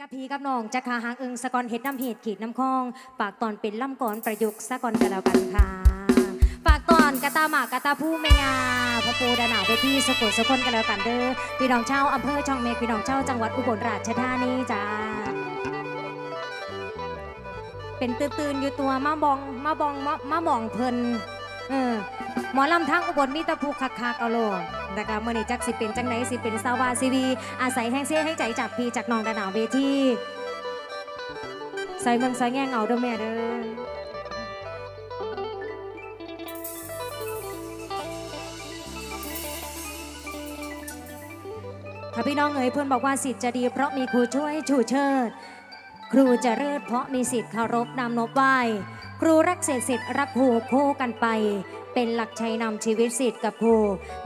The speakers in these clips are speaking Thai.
กับพีกับน้องจะคาหางเอิงสะกอนเห็ดน้ำเห็ดขีดน้ำคอง ปากตอนเป็นล่ำก่อนประยุกต์สะกอนกันแล้วกันค่ะ ปากตอนกะตาหมากกะตาผู้ไม่งาพระปูดาหนาวไปที่สกุลสกุลกันแล้วกันเด้อพี่น้องเช่าอำเภอช่องเมฆพี่น้องเช่าจังหวัดอุบลราชธานีจ้าเป็นตื่นๆอยู่ตัวมาบองมาบองมามาบองเพลินเออ หมอลำทั้งอุบลมีตะภูคักคักเอาโลดแต่ก็เมื่อนี้จักสิเป็นจังไหนสิเป็นสาวาซีวีอาศัยแห้งเสียให้ใจจากพี่จากน้องดาหนาวเวทีใส่เมืองใส่แง่งเอาเด้อแม่เด้อถ้าพี่น้องเอ๋ยเพื่อนบอกว่าสิทธิ์จะดีเพราะมีครูช่วยชูเชิด ครูจะเลิศเพราะมีสิทธิ์เคารพนำนบไหว้ครูรักเศษสิทธิ์รักครูคู่กันไป เป็นหลักชัยนำชีวิตสิทธิ์กับครู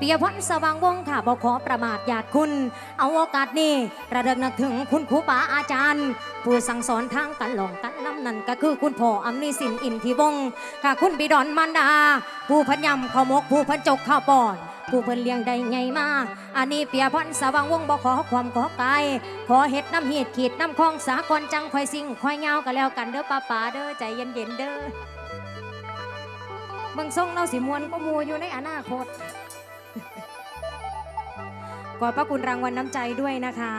ปิยพรสว่างวงศ์ค่ะบอกขอประมาทญาติคุณ เอาโอกาสนี้ระดิกนึกถึงคุณครูปาอาจารย์ ผู้สั่งสอนทางกันหลงกันน้ำนั่นก็คือคุณพ่ออำนิสินอินทิวงศ์ค่ะคุณบิดอนมันดา ผู้พันยำข้าวมกผู้พันจกข้าวปอน ผู้เพิ่นเลี้ยงได้ไงมาอันนี้เปียพันสว่างวงศ์บอกขอความขอไกลขอเฮ็ดน้ำเห็ดขีดน้ำคลองสากลจังคอยสิ่งคอยเงากันแล้วกันเด้อป้าป๋าเด้อใจเย็นๆเด้อ เบิ่งทรงเราสิมวนก็มูอยู่ในอนาคตขอบพระคุณรางวัลน้ำใจด้วยนะคะ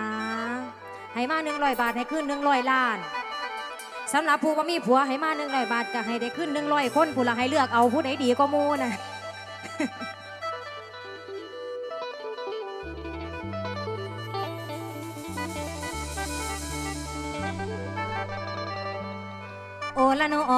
ให้มาหนึ่งร้อยบาทให้ขึ้นหนึ่งร้อยล้านสำหรับผู้ว่ามีผัวให้มาหนึ่งร้อยบาทก็ให้ได้ขึ้นหนึ่งร้อยคนผู้ละให้เลือกเอาผู้ใดดีก็มูนะโอละโนอ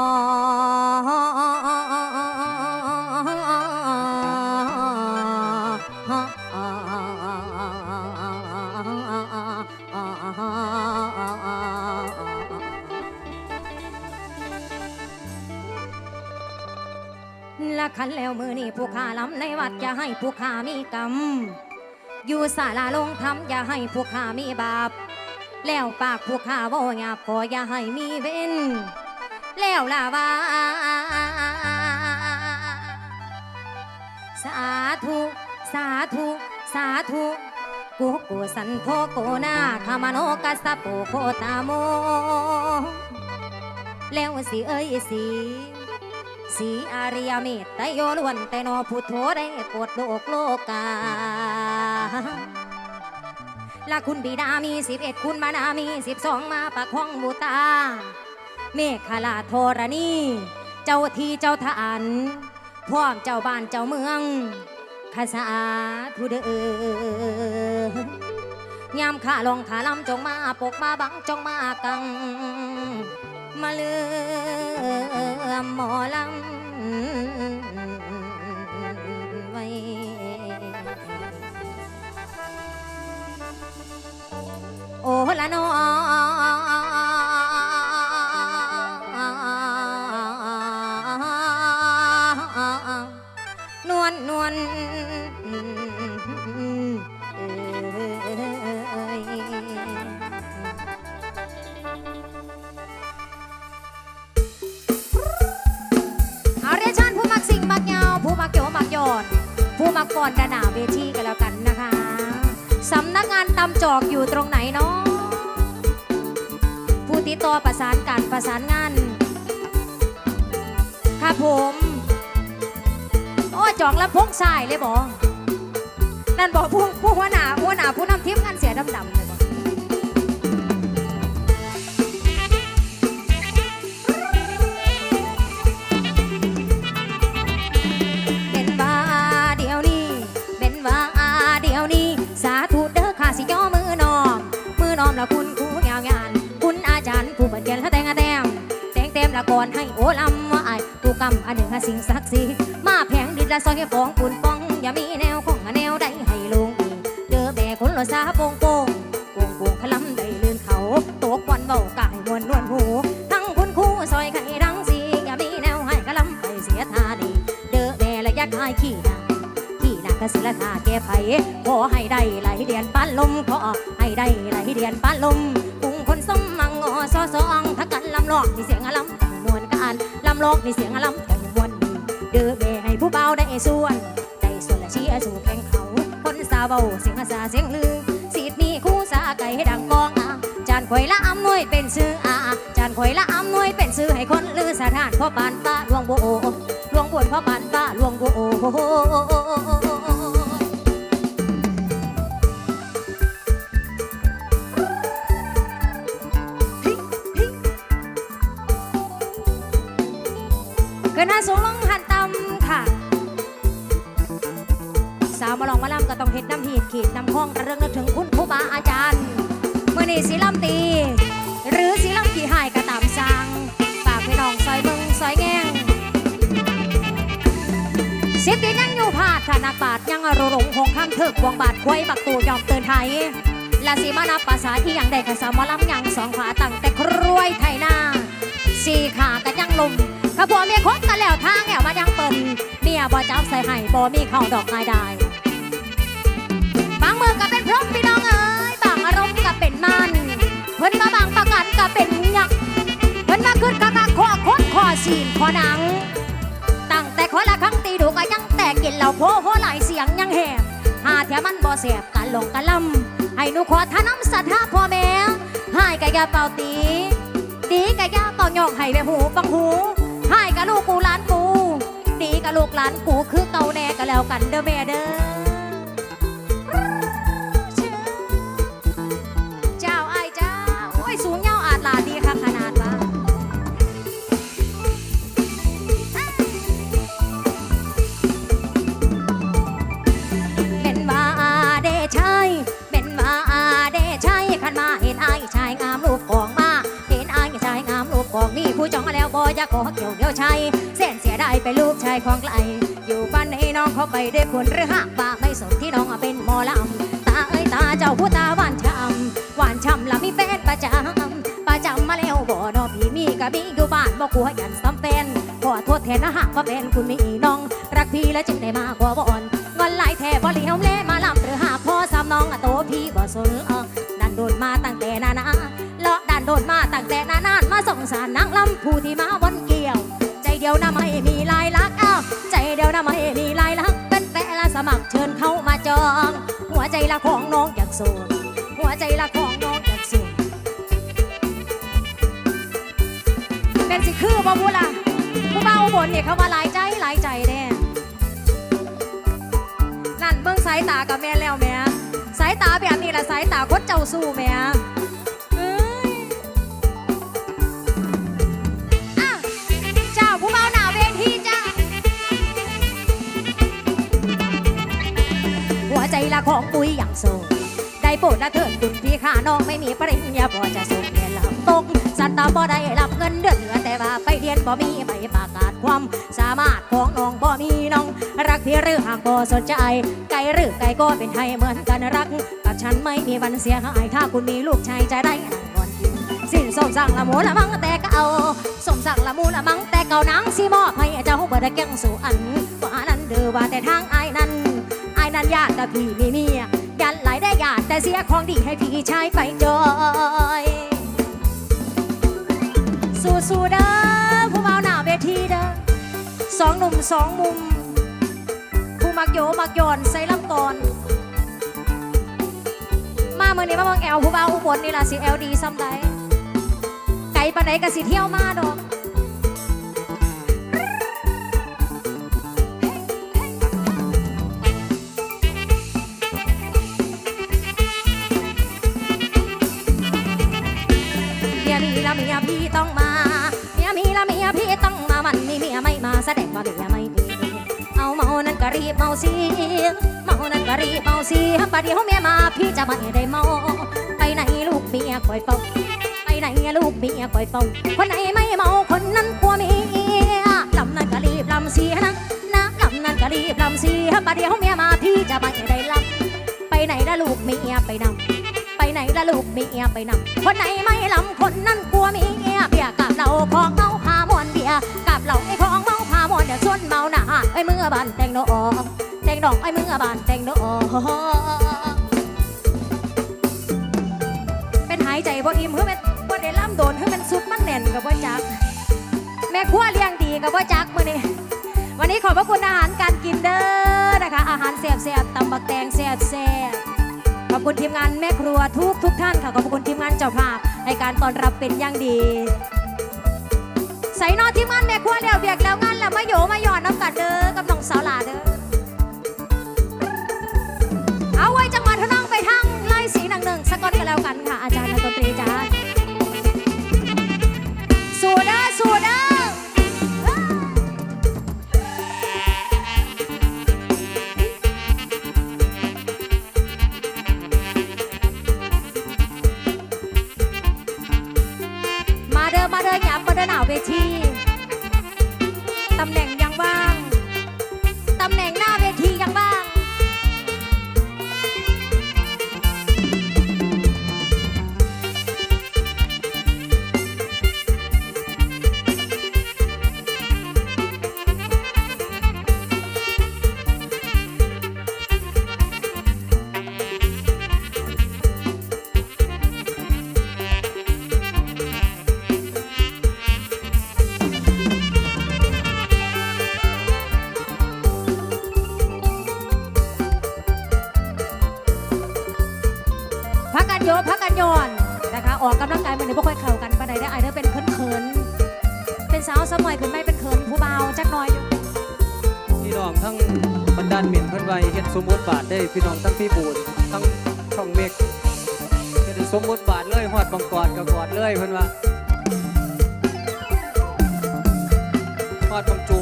ละคันแล้วมือนี่ผู้ขาล้ำในวัดอย่าให้ผู้ขามีกรรม อยู่ศาลาลงธรรมอย่าให้ผู้ขามีบาป แล้วปากผู้ข้าบ่หยาบขออย่าให้มีเว้น แล้วล่ะว่าสาธุ สาธุ สาธุกูกูสันโทโกนาคามโนกัสสะโปโคตาโม แล้วสิเอ้ยสิ สีอาริยเมตไตโยล้วนแต่นอพุทโธได้โปรดโลกโลกาและคุณบิดามีสิบเอ็ดคุณมานามีสิบสองมาปักห้องบูตา เมฆลาโทรณีเจ้าทีเจ้าทานพร้อมเจ้าบ้านเจ้าเมืองข้าสาธุเด้อยามข้าลองข้าลำจงมาปกมาบังจงมากัง มาเลือมหมอลำไว้โอ้ละนอง อกอยู่ตรงไหนเนาะผู้ติดต่อประสานการประสานงานครับผม โอ้จองแล้วพงสายเลยบอนั่นบอกผู้ผู้หัวหน้าหัวหน้าผู้นำทีมงานเสียดำดำๆเลยบอ เรียนและแต่งอาแต้มแต่งเต็มละก่อนให้โอลำว่าไอ้ายผู้กำอันหนึ่งหาสิ่งศักดิ์สิทธิ์มาแผงดินละซอยให้ฟองปุ่นฟองอย่ามีแนวของแนวใดให้ลงอีกเจอแบกคนละซาโป่งโป่งโป่งโป่งขลำได้ลื่นเขาตกวันเบากายมวนนวลหูทั้งคุณครูซอยไข่รังสีอย่ามีแนวให้กะลำไปเสียท่าดีเด้อแม่ละยักษ์ให้ขี้หนาที่นากสิละทาแก้ไผขอให้ได้ไหลเดียนปานลมขอให้ได้ไหลเดียนปานลม คนสมมังงอซอซองถ้ากันลำลอกมีเสียงอลำแต่มวนกันลำลอกมีเสียงอลำแต่มวนเด้อแม่ให้ผู้เบาได้ส่วนได้ส่วนและเชียร์สู่แข่งเขาคนสาวเบาเสียงอาสาเสียงลือสีดมีคู่สาไก่ให้ดังกองอะใจารย์ข่อยละอำนวยเป็นซื้ออาจารย์ข่อยละอำนวยเป็นซื้อให้คนลือสถานพ่อปานป้าหลวงโบโอหลวงบนพ่อปานป้าหลวงโบโเกินหน้าสูงลงหันต่ำค่ะ สาวมาลองมาลำก็ต้องเห็ดน้ำหีดขีดน้ำคล้องกระเรื่องนึกถึงคุณครูบาอาจารย์เมื่อนี่สีลำตี หรือสีลำขี่หายกระตามสร้างฝากพี่น้องซอยเบิงซอยแง่งสียงตียังอยู่พาดธนักบาทยังอรหลงคงคำถึกวงบาทควยบักตูยอมเตือนไทยลาสีมานับภาษาที่ยังได้กระสาวมาลำยังสองขาตั้งแต่ครวยไทยหน้าสี่ขากันยังลม ข้าผัวเมียคบกันแล้วทางแอวมายังเปิ่นเมียบ่จับใส่ให้บ่มีเข้าดอกง่ายได้บางเมืองก็เป็นพรหมพี่น้องเอ้ยบางอารมณ์ก็เป็นมันเพิ่นมาบางประกันก็เป็นยักษ์เพิ่นมาขึ้นกะกะคอคดคอสีนคอหนัง ตั้งแต่ขอละครั้งตีดูก็ยังแตกกินเหล่าโพโหหลายเสียงยังแหบหาเทียมันบ่เสียบกันลงกันลำให้หนูขอท่าน้ำศรัทธาพ่อแม่ให้กะยาเป่าตีดีกะยาเป่าหยอกให้แม่หูฟังหู ให้กะลูกกูหลานกู ดีกะลูกหลานกูคือเก่าแน่ก็แล้วกันเด้อแม่เด้อ จองมาแล้วบ่อยากขอเกี่ยวเดียวชัยเส้นเสียได้ไปลูกชายของไกล อยู่บ้านให้น้องเขาไปด้วยคนหรือหักปาไม่สนที่น้องเป็นหมอลำตาเอ้ยตาเจ้าผู้ตาหวานช้ำหวานช้ำละมีแฟนประจำประจำมาแล้วบ่นอพี่มีกะมีอยู่บ้านบ่กลัวยันซ้ำแฟนขอโทษแทนนะหากว่าเป็นคุณมีน้อง รักพี่และจึงได้มากกว่าบ่อนเงินไหลแท่บ่เลี้ยว ตั้งแต่นานานมาส่งสารนางลำผู้ที่มาวันเกี่ยว ใจเดียวนะไม่มีลายลักษณ์อ้าวใจเดียวนะไม่มีลายลักษณ์เป็นแปะละสมัครเชิญเข้ามาจอง หัวใจละของน้องอยากโสดหัวใจละของน้องอยากโสดเป็นสิคือบ่บุล่ะผู้เบาบนเนี่ยเขาวาหลายใจหลายใจแน่นั่นเบิ่งสายตากับแม่แล้วแม่สายตาแบบนี้ละสายตาคนเจ้าสู้แม่ ละของปุ้ยอย่างโซได้โปรดละเถิดคุณพี่ข้าน้องไม่มีปริญญาพอจะส่งเรียนลำตกสันตาบ่ได้รับเงินเดือนเหลือแต่ว่าไปเรียนบ่มีใบประกาศความสามารถของน้องบ่มีน้อง รักพี่หรือหากบ่สนใจ ไกลหรือไกลก็เป็นไทยเหมือนกันรักกับฉันไม่มีวันเสียหายถ้าคุณมีลูกชายใจได้นั่งนอนกินสิ้นสมสั่งละมูละมังแต่เก่าสมสั่งละมูละมังแต่เก่านางสีมอบให้เจ้าเบิดแก้งสู่อันว่านั้นเดือว่าแต่ทางอายนั้น นั้นญาติแต่พี่มีเมียยันหลายได้ญาติแต่เสียของดีให้พี่ชายไปจอย สู้สู้ๆเด้อผู้เมาหน้าเวทีเด้อสองหนุ่มสองมุม ผู้มักโยมักโยนใส่ลำกอน มาเมื่อนี้มาเมืองแอลผู้บ่าวอุบลนี่ล่ะสิแอลดีซ้ำใดไกลปานใดก็สิเที่ยวมาดอก เมียพี่ต้องมา เมียมีละเมียพี่ต้องมามันมีเมียไม่มาแสดงว่าเมียไม่มีเอาเมานั้นก็รีบเมาสิเมานั้นก็รีบเมาสิประเดี๋ยวเมียมาพี่จะไม่ได้เมา ไปไหนลูกเมียคอยเฝ้าไปไหนลูกเมียคอยเฝ้าคนไหนไม่เมาคนนั้นกลัวเมียลำนั้นก็รีบลำเสียนะนะลำนั้นก็รีบลำเสียประเดี๋ยวเมียมาพี่จะไม่ได้ลำไปไหนละลูกเมียไปนำ ไหนละลูกมีเมียไปนำคนไหนไม่ลำคนนั้นกลัวมีเมียเบียกับเราของเมาพามวนเบียกับเราไอ้ของเมาพามวนเดี๋ยวชวนเมาหนาไอ้มือบานแต่งโนอแต่งดอกไอ้มือบานแต่งโนอเป็นหายใจบ่อิ่มเพื่อเป็นบ่ได้ล่ำโดนเพื่อเป็นสุดมันแน่นกับว่าจัก แม่ครัวเลี้ยงดีกับว่าจักมื้อนี้วันนี้ขอบพระคุณอาหารการกินเด้อนะคะ อาหารแซ่บๆตำบักแตงแซ่บๆข อบอบคุณทีมงานแม่ครัวทุกทุกท่านค่ะขอบคุณทีมงานเจ้าภาพให้การต้อนรับเป็นอย่างดี ใส่นอทีมงานแม่ครัวเดี่ยวเบียกแล้วงานแล้วมาโยมาหยอดน้ำกัดเด้อกับน้องสาวหลาเด้อเอาไว้จังหวัดท่าน้องไปทางไล่สีหนังหนึ่งสักก้อนกันแล้วกันค่ะอาจารย์ บ่ค่อยเข้ากันปานใดได้อายเด้อเป็นเขินๆเป็นสาวสมัยขึ้นไม่เป็นเขินผู้เบาจักหน่อยอยู่พี่น้องทั้งบรรดาลหมิ่นเพิ่นไว้เฮ็ดสมมติบาทได้พี่น้องทั้งพี่บูนทั้งช่องเมกเฮ็ดสมบทบาทเลยฮอดบังกอดก็กอดเลยเพิ่นว่าฮอดบังจู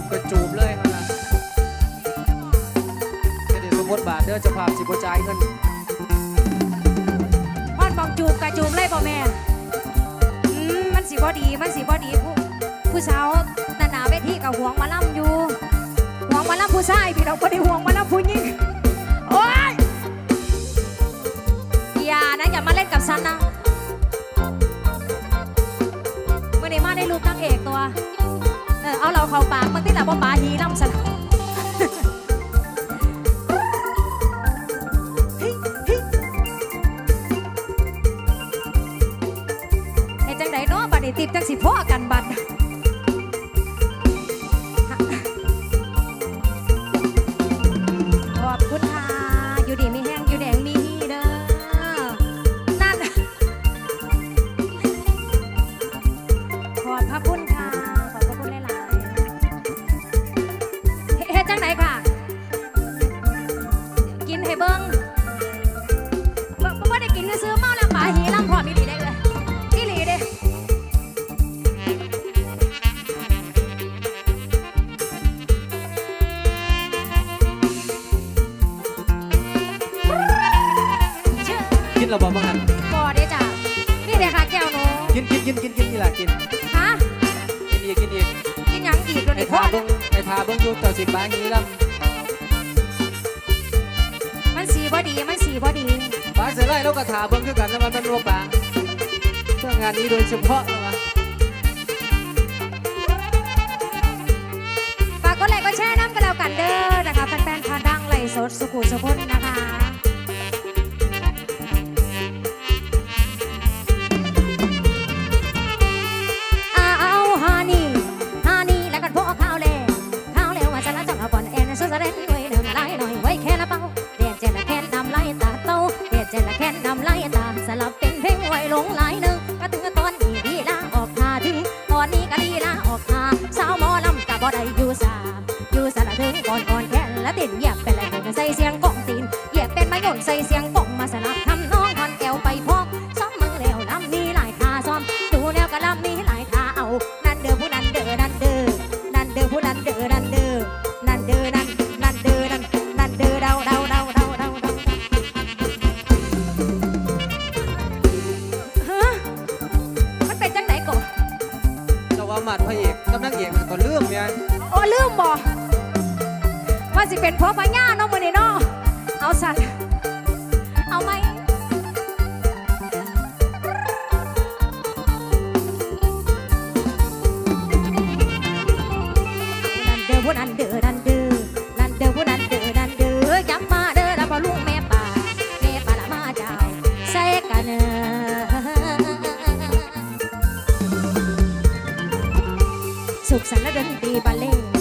มันสีบอดีผู้ผู้สาวนานาเวทีกับห่วงมาล่ำอยู่ห่วงมาล่ำผู้ชายพี่เราบ่ได้ห่วงมาล่ำผู้หญิงโอ๊ยอย่านะอย่ามาเล่นกับฉันนะเมื่อนี้มาได้รูปนางเอกตัวเออเอาเราเข้าปากมันที่หลับว่าปลาหีล่ำฉัน นาะบัดนี้ติบจังสิพ่อกันบัดขอบคุณค่ะอยู่ดีมีแห้งอยู่แดงมีฮีเด้อนั่นขอบพระคุณค่ะ ขอบพระคุณหลายๆเฮ็ดจังไดค่ะ กินให้เบิ่ง บ่ดีมันสีบ่ดีปลาเสือไล่เราก็ถาเบิ่งคือกันนะมันเป็นรัวปลาเพื่องานนี้โดยเฉพาะนะวะฝากกดไลค์กดแชร์น้ำกันแล้วกันเด้อนะคะแฟนๆพาดังไล่สดสุขุสุขนนะคะ งไว้ลงหลายหนึ่งก็ถึงตอนนี้ดีลาออกทาถึง ตอนนี้ก็ดีลาออกทาสาวหมอลำกับบ่ได้อยู่สา ควาว่าหมาดพระเอกกับนางเอกมันก็เรื่องเนี่ยโอ้ลืมบ่ว่าสิเป็นเพราะพญาเนาะมื้อนี้เนาะเอาสัตว์เอาไหม อสุขสันต์และดนตรีบรรเล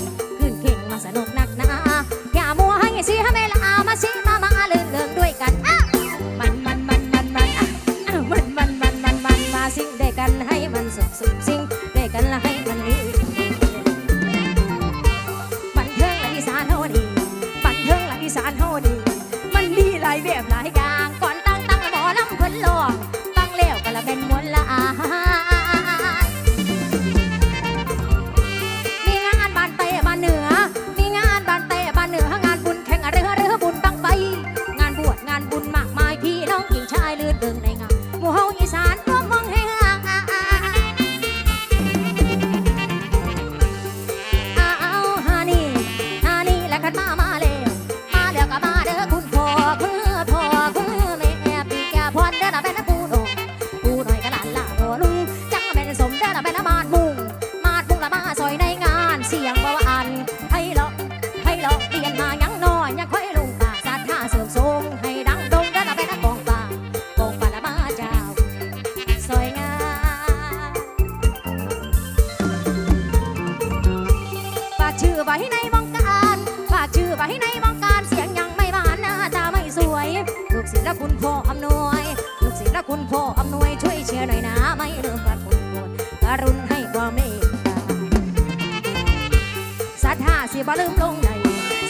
บ่ลืมลงใด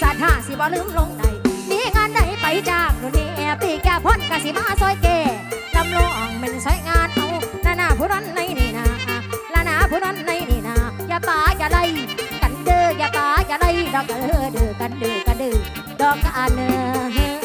สัตว์าสิบ่ลืมลงใดมีงานใดไปจากดูนี่แอบปีแก่พ้นกะสิมาซอยเกลำลองเป็นซอยงานเอาล้าหนาผู้นั้นในนี่นาละหน้าผู้นั้นในนี่นาอย่าป่าอย่าไล่กันเด้ออย่าป่าอย่าไล่ดอกเด้อเด้อกันเด้อกันเด้อดอกกันเด้อ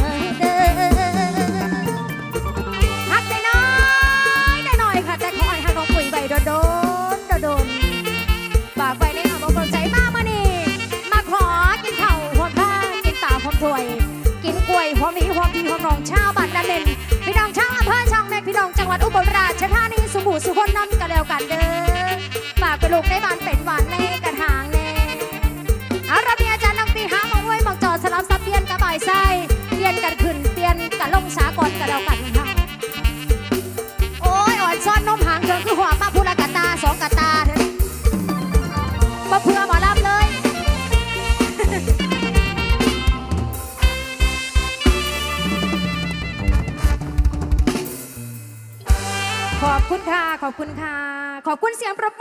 องชาวบ้านนาเด่นพี่น้องชาวอำเภอช่องเล็พี่น้องจังหวัดอุบลราชธานีสุบูสุขนน้ำก็แล้วกันเด้อฝากไปลูกในบ้านเป็นหวานในกระถางแน่อาระเบีอาจารย์น้องปีหามองห้วยมองจอสลับสับเปียนกระบายไส้เปียนกันขึ้นเปียนกันลงสากรกันแล้วกัน ขอบคุณค่ะ ขอบคุณเสียงประ